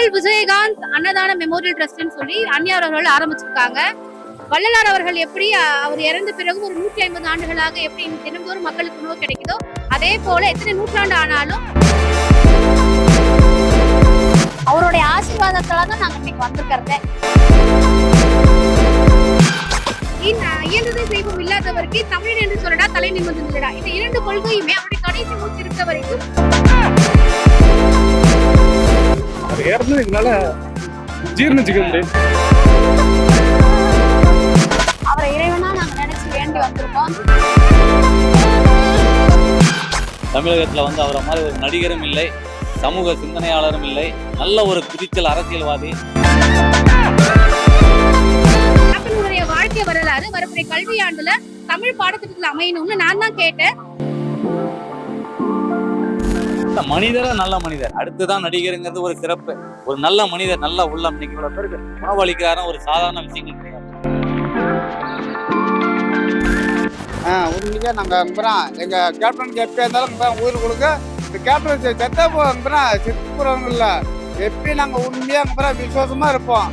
வள்ளல் விஜயகாந்த் அன்னதான மெமோரியல் ட்ரஸ்ட்னு சொல்லி அந்நியார் அவர்கள் ஆரம்பிச்சிருக்காங்க. வள்ளலார் அவர்கள் எப்படி அவர் இறந்த பிறகு ஒரு நூற்றி ஐம்பது ஆண்டுகளாக எப்படி தினந்தோறும் மக்களுக்கு உணவு கிடைக்குதோ அதே போல எத்தனை நூற்றாண்டு ஆனாலும் அவருடைய ஆசீர்வாதத்தால தான் நாங்க இன்னைக்கு வந்திருக்கிறது இயன்றதை செய்வோம் இல்லாதவருக்கு தமிழன் என்று சொல்லடா தலை நிமிர்ந்து இந்த இரண்டு கொள்கையுமே அவருடைய கடைசி மூச்சு இருக்க வரைக்கும் ஏறது எங்களால ஜீர்ணிச்சுக்க முடியும் அவரை இறைவனா நாங்க நினைச்சு வேண்டி வந்திருக்கோம். தமிழகத்துல வந்து அவரை மாதிரி ஒரு நடிகரும் இல்லை சமூக சிந்தனையாளரும் இல்லை நல்ல ஒரு துடிச்சல் அரசியல்வாதி. வாழ்க்கை வரலாறு வரக்கூடிய கல்வியாண்டுல தமிழ் பாடத்திட்டத்துல அமையணும்னு நான் தான் கேட்டேன். மனிதரா நல்ல மனிதர். அடுத்துதான் நடிகருங்கிறது ஒரு சிறப்பு. ஒரு நல்ல மனிதர் நல்ல உள்ளம். இன்னைக்கு இவ்வளவு பேருக்கு உணவளிக்கிறாரா ஒரு சாதாரண விஷயங்கள் கிடையாது. ஆ உண்மையாக நாங்கள் அனுப்புகிறோம் எங்கள் கேப்டன் எப்போ இருந்தாலும் அனுப்புகிறோம் கொடுக்க இந்த கேப்டன் செத்தா போ அனுப்புகிறோம் செத்து போகிறவங்க இல்லை. எப்பயும் நாங்கள் உண்மையாக அனுப்புகிறோம் விசுவாசமாக இருப்போம்.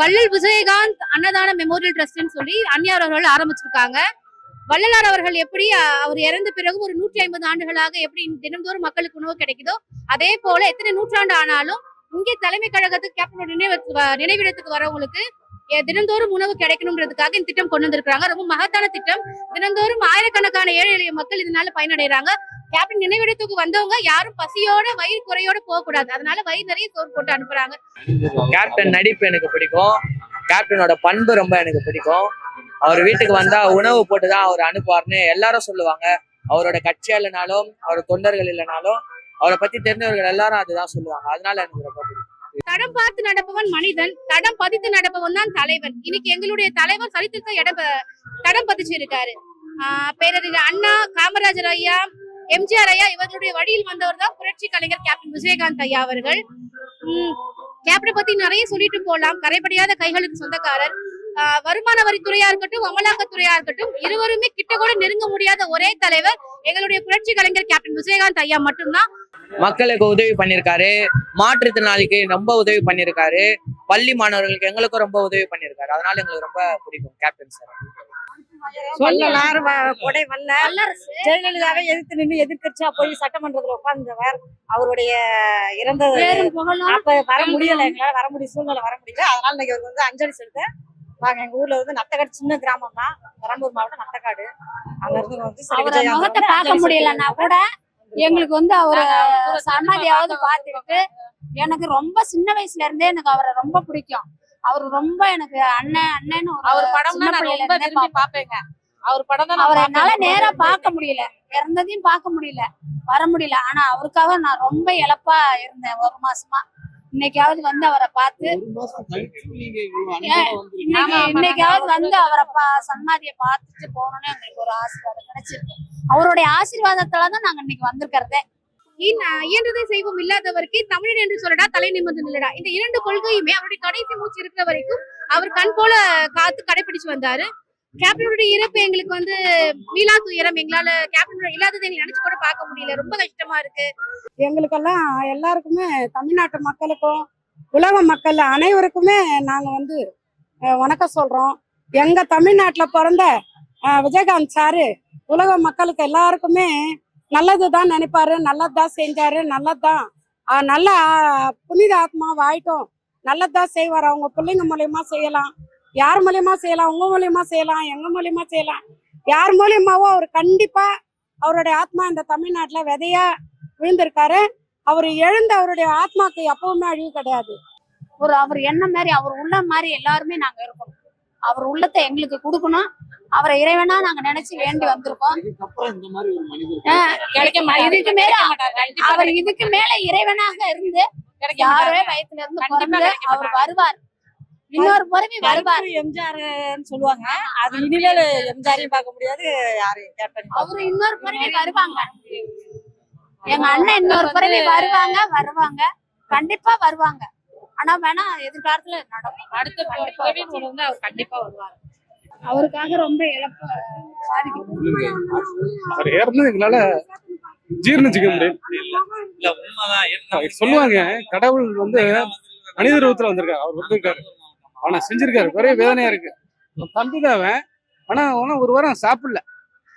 வள்ளல் விஜயகாந்த் அன்னதான மெமோரியல் ட்ரஸ்ட்னு சொல்லி அந்நியார் அவர்கள் ஆரம்பிச்சிருக்காங்க. வள்ளலார் அவர்கள் எப்படி அவர் இறந்த பிறகு ஒரு நூற்றி ஐம்பது ஆண்டுகளாக எப்படி தினந்தோறும் மக்களுக்கு உணவு கிடைக்குதோ அதே போல எத்தனை நூற்றாண்டு ஆனாலும் இங்கே தலைமை கழகத்துக்கு கேப்டன் நினைவு நினைவிடத்துக்கு வரவங்களுக்கு தினந்தோறும் உணவு கிடைக்கணும்ன்றதுக்காக இந்த திட்டம் கொண்டு வந்திருக்காங்க ரொம்ப மகத்தான திட்டம். தினந்தோறும் ஆயிரக்கணக்கான ஏழை எளிய மக்கள் இதனால பயனடைறாங்க. கேப்டன் நினைவிடத்துக்கு வந்தவங்க யாரும் பசியோட வயிறு குறையோட போக கூடாது அதனால வயிறு நிறைய சோறு போட்டு அனுப்புறாங்க. கேப்டன் நடிப்பு எனக்கு பிடிக்கும். கேப்டனோட பண்பு ரொம்ப எனக்கு பிடிக்கும். அவர் வீட்டுக்கு வந்தா உணவு போட்டுதான் அவர் அனுப்புவார்னு எல்லாரும் சொல்லுவாங்க. அவரோட கட்சியா இல்லைனாலும் அவர் தொண்டர்கள் இல்லைனாலும் அவரை பத்தி தெரிஞ்சவர்கள் எல்லாரும் அதுதான் சொல்லுவாங்க. அதனால எனக்கு ரொம்ப பிடிக்கும். தடம் பார்த்து நடப்பவன் மனிதன் தடம் பதித்து நடப்பவன் தான் தலைவன். இன்னைக்கு எங்களுடைய தலைவர் சரித்திரத்தை இடம் தடம் பதிச்சு இருக்காரு ஆஹ் பேரறிஞர் அண்ணா காமராஜர் ஐயா எம்ஜிஆர் ஐயா இவர்களுடைய வழியில் வந்தவர் தான் புரட்சி கலைஞர் கேப்டன் விஜயகாந்த் ஐயா அவர்கள். உம் கேப்டனை பத்தி நிறைய சொல்லிட்டு போலாம். கரைபடியாத கைகளுக்கு சொந்தக்காரர். ஆஹ் வருமான வரித்துறையா இருக்கட்டும் அமலாக்கத்துறையா இருக்கட்டும் இருவருமே கிட்ட கூட நெருங்க முடியாத ஒரே தலைவர் எங்களுடைய புரட்சி கலைஞர் கேப்டன் விஜயகாந்த் ஐயா மட்டும்தான். மக்களுக்கு உதவி பண்ணியிருக்காரு மாற்றுத்திறனாளிக்கு ரொம்ப உதவி பண்ணியிருக்காரு பள்ளி மாணவர்களுக்கு எங்களுக்கும் ரொம்ப உதவி பண்ணியிருக்காரு அதனால எங்களுக்கு ரொம்ப பிடிக்கும். Captain sir. சொல்லலார் கொடை வல்ல வல்லரசு ஜெயலலிதாவை எதிர்த்து நின்று எதிர்க்கட்சியா போய் சட்டமன்றத்துல உட்கார்ந்தவர். அவருடைய அப்ப வர முடியல. எங்களால வர முடிய சூழ்நிலை வர முடியல. அதனால இன்னைக்கு அவருக்கு வந்து அஞ்சலி செலுத்த நாங்க எங்க ஊர்ல வந்து நத்தக்காடு சின்ன கிராமம் தான் பெரம்பூர் மாவட்டம் நத்தக்காடு. அங்க இருந்து வந்து பார்க்க முடியலன்னா கூட எங்களுக்கு வந்து அவரு சமாதியாவது பார்த்துக்கிட்டு எனக்கு ரொம்ப சின்ன வயசுல இருந்தே எனக்கு அவரை ரொம்ப பிடிக்கும். அவர் ரொம்ப எனக்கு அண்ணன் அண்ணன்னு ஒரு அவர் பிள்ளையில ரொம்ப பாப்பேங்க அவர் படம் தான் அவரை என்னால நேரா பார்க்க முடியல. இறந்ததையும் பார்க்க முடியல. வர முடியல. ஆனா அவருக்காக நான் ரொம்ப இழப்பா இருந்தேன் ஒரு மாசமா. இன்னைக்காவது வந்து அவரை பார்த்து இன்னைக்கு இன்னைக்காவது வந்து அவரை பா சன்மாதியை பார்த்துட்டு போகணும்னு எங்களுக்கு ஒரு ஆசீர்வாதம் கிடைச்சிருக்கு. அவருடைய ஆசீர்வாதத்துல தான் நாங்க இன்னைக்கு வந்திருக்கிறதே. இயன்றதை செய்வோம் இல்லாதவருக்கு தமிழன் என்று சொல்லடா தலை நிமிர்ந்து நில்லடா. இந்த இரண்டு கொள்கையுமே அவருடைய கடைசி மூச்சு இருக்கிற வரைக்கும் அவர் கண் போல காத்து கடைபிடிச்சு வந்தாரு. கேப்டனுடைய இறப்பு எங்களுக்கு வந்து மீளா துயரம். எங்களால கேப்டன் இல்லாததை நினைச்சு கூட பார்க்க முடியல. ரொம்ப கஷ்டமா இருக்கு. எங்களுக்கெல்லாம் எல்லாருக்குமே தமிழ்நாட்டு மக்களுக்கும் உலக மக்கள் அனைவருக்குமே நாங்கள் வந்து வணக்கம் சொல்கிறோம் எங்கள் தமிழ்நாட்டில் பிறந்த விஜயகாந்த் சாரு உலக மக்களுக்கு எல்லாருக்குமே நல்லது தான் நினைப்பாரு நல்லதுதான் செஞ்சாரு நல்லதுதான். நல்ல புனித ஆத்மா வாயிட்டும் நல்லதுதான் செய்வார். அவங்க பிள்ளைங்க மூலியமா செய்யலாம். யார் மூலியமா செய்யலாம்? உங்க மூலியமா செய்யலாம். எங்க மூலியமா செய்யலாம்? யார் மூலியமாவோ அவர் கண்டிப்பா அவருடைய ஆத்மா இந்த தமிழ்நாட்டுல விதையா விழுந்திருக்காரு. அவர் எழுந்த அவருடைய ஆத்மாக்கு எப்பவுமே அழிவு கிடையாது. ஒரு அவர் எண்ணம் மாதிரி அவர் உள்ள மாதிரி எல்லாருமே நாங்க இருக்கோம். அவர் உள்ளத்தை எங்களுக்கு கொடுக்கணும். அவரை இறைவனா நாங்க நினைச்சு வேண்டி வந்திருக்கோம். இதுக்கு மேல அவர் இதுக்கு மேல இறைவனாக இருந்து யாரே வயசுல இருந்து அவர் வருவார். இன்னொரு பிறவி வருவார். எம்ஜிஆர்னு சொல்லுவாங்க. அது இனிமேல் எம்ஜிஆரையும் பார்க்க முடியாது யாரையும் கேப்டன் அவரு இன்னொரு பிறவி வருவாங்க. எங்க அண்ணன் இன்னொரு பிறவி வருவாங்க வருவாங்க. கண்டிப்பா வருவாங்க. ஆனா வேணா எதிர்காலத்துல நடக்கும். அடுத்த அவர் கண்டிப்பா வருவார். அவருக்காக ரொம்ப இழப்பு அவர் இறந்து எங்களால ஜீர்ணிச்சுக்க முடியும் இல்ல உண்மைதான் என்ன சொல்லுவாங்க கடவுள் வந்து மனித ரூபத்துல வந்திருக்காரு. அவர் வந்திருக்காரு. ஆனா செஞ்சிருக்காரு. பெரிய வேதனையா இருக்கு. தம்பி தான் அவன். ஆனா ஆனா ஒரு வாரம் சாப்பிடல.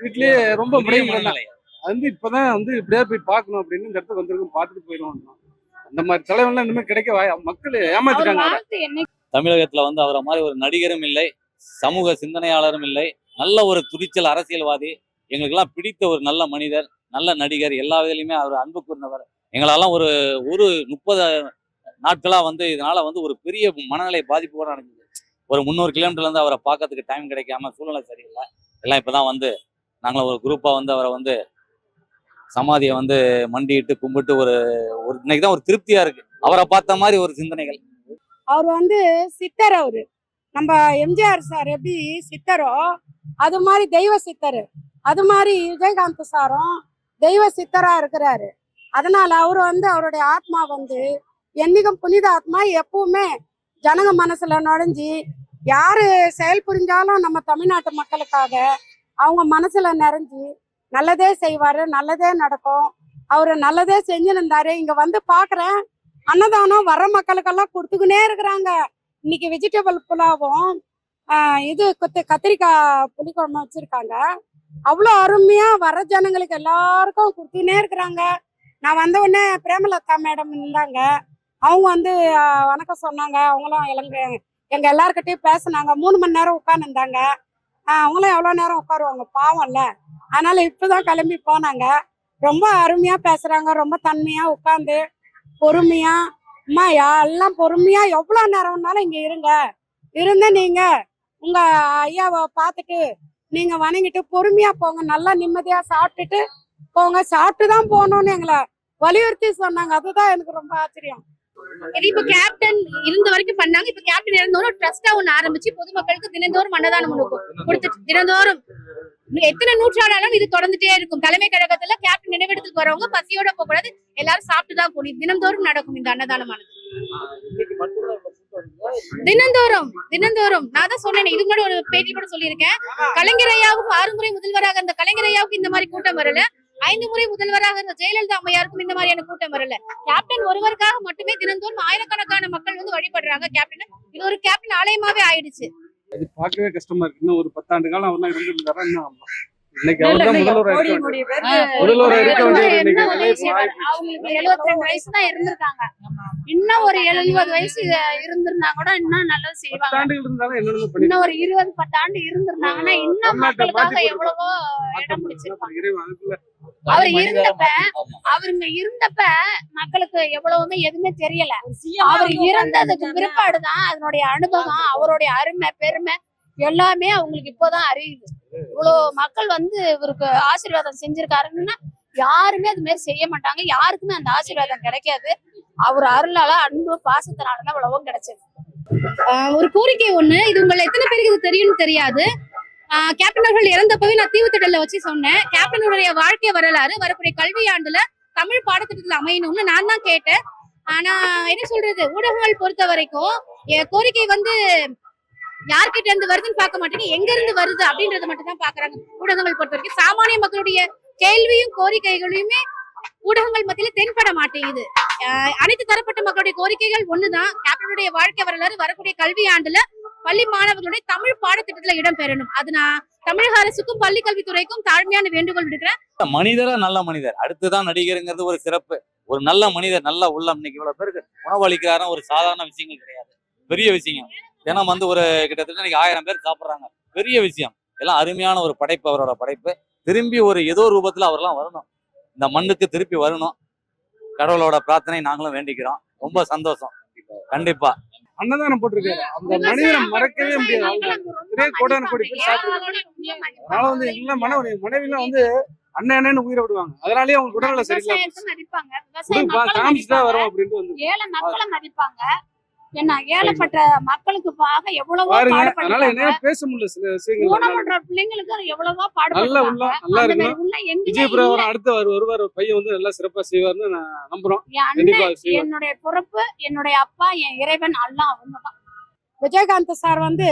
வீட்லயே ரொம்ப முடியும். அது வந்து இப்பதான் வந்து இப்படியே போய் பார்க்கணும் அப்படின்னு இந்த இடத்துக்கு வந்திருக்கோம். பார்த்துட்டு போயிடுவோம் அந்த மாதிரி தலைவன்லாம் இனிமே கிடைக்க மக்கள் ஏமாத்திட்டாங்க. தமிழகத்துல வந்து அவரை மாதிரி ஒரு நடிகரும் இல்லை சமூக சிந்தனையாளரும் இல்லை நல்ல ஒரு துணிச்சல் அரசியல்வாதி எங்களுக்கெல்லாம் பிடித்த ஒரு நல்ல மனிதர் நல்ல நடிகர் எல்லா விதத்திலுமே அவர் அன்பு கூர்ந்தவர். எங்களெல்லாம் ஒரு ஒரு முப்பது நாட்களா வந்து இதனால வந்து ஒரு பெரிய மனநிலை பாதிப்பு கூட நடந்தது ஒரு முந்நூறு கிலோமீட்டர்ல இருந்து அவரை பார்க்கறதுக்கு டைம் கிடைக்காம சூழ்நிலை சரியில்லை. எல்லாம் இப்பதான் வந்து நாங்களும் ஒரு குரூப்பா வந்து அவரை வந்து சமாதியை வந்து மண்டிட்டு கும்பிட்டு ஒரு ஒரு இன்னைக்கு தான் ஒரு திருப்தியா இருக்கு. அவரை பார்த்த மாதிரி ஒரு சிந்தனைகள். அவர் வந்து சித்தர் அவரு. நம்ம எம்ஜிஆர் சார் எப்படி சித்தரோ அது மாதிரி தெய்வ சித்தர். அது மாதிரி விஜயகாந்த் சாரும் தெய்வ சித்தரா இருக்கிறாரு. அதனால அவர் வந்து அவருடைய ஆத்மா வந்து என்னைக்கும் புனித ஆத்மா எப்பவுமே ஜனங்க மனசுல நுழைஞ்சி யாரு செயல் புரிஞ்சாலும் நம்ம தமிழ்நாட்டு மக்களுக்காக அவங்க மனசுல நிறைஞ்சு நல்லதே செய்வாரு நல்லதே நடக்கும். அவரு நல்லதே செஞ்சுருந்தாரு. இங்க வந்து பாக்குறேன் அன்னதானம் வர மக்களுக்கெல்லாம் கொடுத்துக்கினே இருக்கிறாங்க. இன்னைக்கு வெஜிடபிள் புலாவும் இது கொத்து கத்திரிக்காய் புளிக்குழம்பு வச்சிருக்காங்க. அவ்வளோ அருமையா வர ஜனங்களுக்கு எல்லாருக்கும் கொடுத்துக்கினே இருக்கிறாங்க. நான் வந்த உடனே பிரேமலதா மேடம் இருந்தாங்க. அவங்க வந்து வணக்கம் சொன்னாங்க. அவங்களும் எங்க எங்க எல்லாருக்கிட்டையும் பேசுனாங்க. மூணு மணி நேரம் உட்காந்துருந்தாங்க அவங்களும் எவ்வளோ நேரம் உட்காருவாங்க பாவம்ல. அதனால இப்போதான் கிளம்பி போனாங்க. ரொம்ப அருமையா பேசுறாங்க ரொம்ப தன்மையா உட்காந்து பொறுமையா. அம்மா எல்லாம் பொறுமையா எவ்வளோ நேரம்னாலும் இங்க இருங்க. இருந்து நீங்க உங்க ஐயாவை பார்த்துட்டு நீங்க வணங்கிட்டு பொறுமையா போங்க. நல்லா நிம்மதியா சாப்பிட்டுட்டு போங்க. சாப்பிட்டு தான் போகணும்னு எங்களை வலியுறுத்தி சொன்னாங்க. அதுதான் எனக்கு ரொம்ப ஆச்சரியம். இது இப்ப கேப்டன் இருந்த வரைக்கும் பண்ணாங்க. இப்ப கேப்டன் இறந்தோரும் ட்ரஸ்டா ஒண்ணு ஆரம்பிச்சு பொதுமக்களுக்கு தினந்தோறும் அன்னதானம் ஒண்ணு கொடுத்துட்டு தினந்தோறும். எத்தனை நூற்றாண்டாலும் இது தொடர்ந்துட்டே இருக்கும். தலைமை கழகத்துல கேப்டன் நினைவிடத்துக்கு வரவங்க பசியோட போக கூடாது. எல்லாரும் சாப்பிட்டு தான் போகணும் தினந்தோறும் நடக்கும் இந்த அன்னதானமானது. தினந்தோறும் தினந்தோறும். நான் தான் சொன்னேன் இது முன்னாடி ஒரு பேட்டி கூட சொல்லியிருக்கேன். கலைஞர் ஆறு முறை முதல்வராக அந்த கலைஞரையாவுக்கு இந்த மாதிரி கூட்டம் வரல. ஐந்து முறை முதல்வராக இருந்த ஜெயலலிதா அம்மையாருக்கும் இந்த மாதிரியான கூட்டம் வரல. கேப்டன் ஒருவருக்காக மட்டுமே தினந்தோறும் ஆயிரக்கணக்கான மக்கள் வந்து வழிபடுறாங்க கேப்டன் இது ஒரு கேப்டன் ஆலயமாவே ஆயிடுச்சு. இது பார்க்கவே கஷ்டமா இருக்கு. இன்னும் ஒரு பத்தாண்டு காலம் அவர்லாம் இருந்திருந்தாரா? இன்னும். இன்னைக்கு அவர் தான் முதல்வராக இருக்க? அவங்களுக்கு எழுபத்தி ரெண்டு வயசு தான் இருந்திருக்காங்க. இன்னும் ஒரு எழுபது வயசு இருந்திருந்தா கூட இன்னும் நல்லது செய்வாங்க. இன்னும் ஒரு இருபது பத்தாண்டு இருந்திருந்தாங்கன்னா இன்னும் மக்களுக்காக எவ்வளவோ இடம். பிடிச்சிருப்பாங்க. அவர் இருந்தப்ப. அவருங்க இருந்தப்ப மக்களுக்கு எவ்வளவுமே எதுவுமே தெரியல. அவர் இறந்ததுக்கு பிற்பாடுதான் அதனுடைய அனுபவம் அவருடைய அருமை பெருமை எல்லாமே அவங்களுக்கு இப்போதான் அறியுது. இவ்வளவு மக்கள் வந்து இவருக்கு ஆசீர்வாதம் செஞ்சிருக்காருன்னா யாருமே அது மாதிரி செய்ய மாட்டாங்க. யாருக்குமே அந்த ஆசீர்வாதம் கிடைக்காது. அவர் அருளால அன்பு பாசத்தினாலதான் இவ்வளவும் கிடைச்சது. ஆஹ் ஒரு கோரிக்கை ஒண்ணு. இது உங்களை எத்தனை பேருக்கு இது தெரியும்னு தெரியாது. கேப்டன் அவர்கள் இறந்தப்பவே நான் தீவுத்திடல வச்சு சொன்னேன். கேப்டனுடைய வாழ்க்கை வரலாறு வரக்கூடிய கல்வி ஆண்டுல தமிழ் பாடத்திட்டத்துல அமையணும்னு நான் தான் கேட்டேன். ஆனா என்ன சொல்றது? ஊடகங்கள் பொறுத்த வரைக்கும் என் கோரிக்கை வந்து யார்கிட்ட இருந்து வருதுன்னு பார்க்க மாட்டேங்க எங்க இருந்து வருது அப்படின்றத மட்டும் தான் பாக்குறாங்க ஊடகங்கள் பொறுத்த வரைக்கும் சாமானிய மக்களுடைய கேள்வியும் கோரிக்கைகளையுமே ஊடகங்கள் மத்தியில தென்பட மாட்டேங்குது. அனைத்து தரப்பட்ட மக்களுடைய கோரிக்கைகள் ஒண்ணுதான். கேப்டனுடைய வாழ்க்கை வரலாறு வரக்கூடிய கல்வி ஆண்டுல பள்ளி மாணவர்களுடைய தமிழ் பாடத்திட்டத்துல இடம் பெறணும் அது நான் தமிழக அரசுக்கும் பள்ளி கல்வித்துறைக்கும் தாழ்மையான வேண்டுகோள் விடுக்கிறேன். மனிதரா நல்ல மனிதர். அடுத்துதான் நடிகருங்கிறது ஒரு சிறப்பு. ஒரு நல்ல மனிதர் நல்ல உள்ளம் இன்னைக்கு இவ்வளவு பேருக்கு உணவளிக்கிறாருன்னா ஒரு சாதாரண விஷயங்கள் கிடையாது. பெரிய விஷயம். தினம் வந்து ஒரு கிட்டத்தட்ட இன்னைக்கு ஆயிரம் பேர் சாப்பிடுறாங்க. பெரிய விஷயம். எல்லாம் அருமையான ஒரு படைப்பு அவரோட படைப்பு. திரும்பி ஒரு ஏதோ ரூபத்துல அவரெல்லாம் வரணும். இந்த மண்ணுக்கு திருப்பி வரணும். கடவுளோட பிரார்த்தனை நாங்களும் வேண்டிக்கிறோம். ரொம்ப சந்தோஷம். கண்டிப்பா. அன்னதானம் போட்டிருக்காரு. அந்த மனிதனை மறக்கவே முடியாது. ஒரே கோடான கோடி பேர் சாப்பிடுறாங்க அதனால வந்து எல்லாம் மன மனைவிலாம் வந்து அண்ணன் அண்ணன்னு உயிரை விடுவாங்க. அதனாலயே அவங்க உடல்நல சரியில்லை காமிச்சுதான். வரும் அப்படின்ட்டு வந்து. என்ன ஏழைப்பட்ட மக்களுக்கு பாக எவ்வளவோ பாடுபடுறாங்க. என்ன பேச முடியல சில விஷயங்கள். ஊனமுற்ற பிள்ளைங்களுக்கு எவ்வளவோ நல்ல பாடுபடுறாங்க அடுத்து அவர் வருவார் ஒரு பையன் வந்து நல்லா சிறப்பா செய்வார்னு நான் நம்புறோம். என்னுடைய பிறப்பு என்னுடைய அப்பா என் இறைவன் அல்லாஹ் அவங்க தான். விஜயகாந்த் சார் வந்து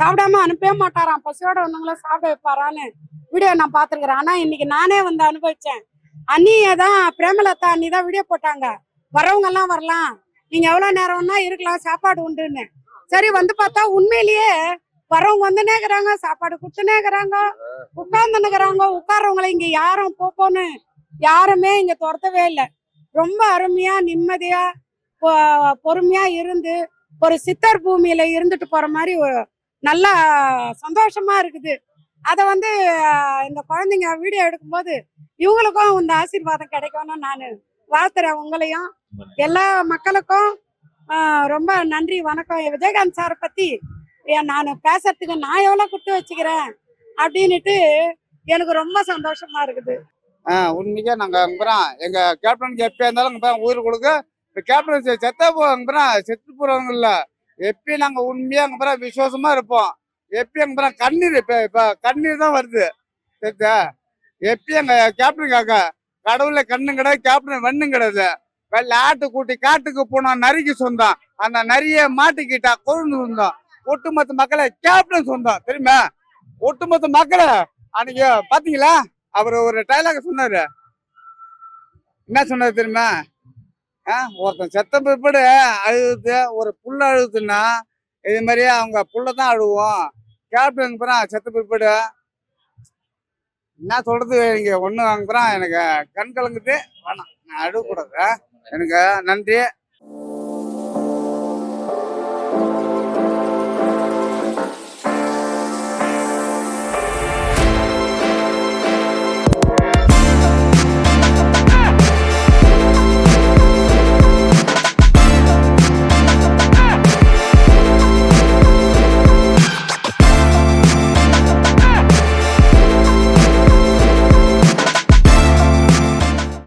சாப்பிடாம அனுப்பவே மாட்டாராம். பசியோட வந்தவங்கள சாப்பிட வைப்பாரான்னு வீடியோ நான் பார்த்துருக்குறேன். ஆனா இன்னைக்கு நானே வந்து அனுபவிச்சேன். அண்ணியை தான் பிரேமலதா அண்ணி தான் வீடியோ போட்டாங்க. வரவங்க எல்லாம் வரலாம். நீங்க எவ்வளவு நேரம்னா இருக்கலாம் சாப்பாடு உண்டுன்னு. சரி வந்து பார்த்தா உண்மையிலேயே வரவங்க வந்துனே இருக்கிறாங்க சாப்பாடு கொடுத்துனே இருக்கிறாங்க. உட்கார்றவங்களை இங்க யாரும் போப்போன்னு யாருமே இங்க துரத்தவே இல்லை. ரொம்ப அருமையா நிம்மதியா பொறுமையா இருந்து ஒரு சித்தர் பூமியில இருந்துட்டு போற மாதிரி ஒரு நல்லா சந்தோஷமா இருக்குது. அத வந்து இந்த குழந்தைங்க வீடியோ எடுக்கும்போது இவங்களுக்கும் இந்த ஆசீர்வாதம் கிடைக்கணும்னு நான் வாழ்த்துறேன் உங்களையும் எல்லா மக்களுக்கும் ரொம்ப நன்றி வணக்கம். விஜயகாந்த் சாரை பத்தி நான் பேசுறதுக்கு நான் எவ்வளவு கொடுத்து வச்சுக்கிறேன் அப்படின்னுட்டு எனக்கு ரொம்ப சந்தோஷமா இருக்குது. ஆ உண்மைக்கே நாங்கள் அங்கே எங்க கேப்டனுக்கு எப்போ இருந்தாலும் அங்கே உயிர் கொடுக்க இப்போ கேப்டன் செ- செத்தா போங்க செத்து போகிறவங்க இல்லை எப்பயும் நாங்கள் உண்மையாக அங்கே விசுவாசமா இருப்போம். எப்பயும் அங்கே கண்ணீர் இப்போ இப்போ கண்ணீர் தான் வருது. செத்தா? எப்பயும் எங்கள் கேப்டனுக்காக கடவுள கண்ணும் கிடையாது கேப்டன் வெண்ணும் கிடையாது. வெள்ளை ஆட்டு கூட்டி காட்டுக்கு போனா நரிக்கு சொந்தம். அந்த நரிய மாட்டிக்கிட்டா கொழுந்து சொந்தம். ஒட்டுமொத்த மக்களை கேப்டன் சொந்தம் தெரியுமா? ஒட்டுமொத்த மக்களை அன்னைக்கு பாத்தீங்களா? அவர் ஒரு டைலாக சொன்னாரு. என்ன சொன்னார் தெரியுமா? ஆ, ஒருத்தன் செத்த பிற்பாடு அழுகுது ஒரு புள்ள அழுகுதுன்னா இது மாதிரியே அவங்க புள்ள தான் அழுவோம். கேப்டன் அப்புறம் செத்த பிற்பாடு என்ன சொல்றது? இங்கே ஒண்ணு அப்புறம் எனக்கு கண் கலங்குது. வேணாம். நான் அழுகக்கூடாது. எனக்கு நன்றி.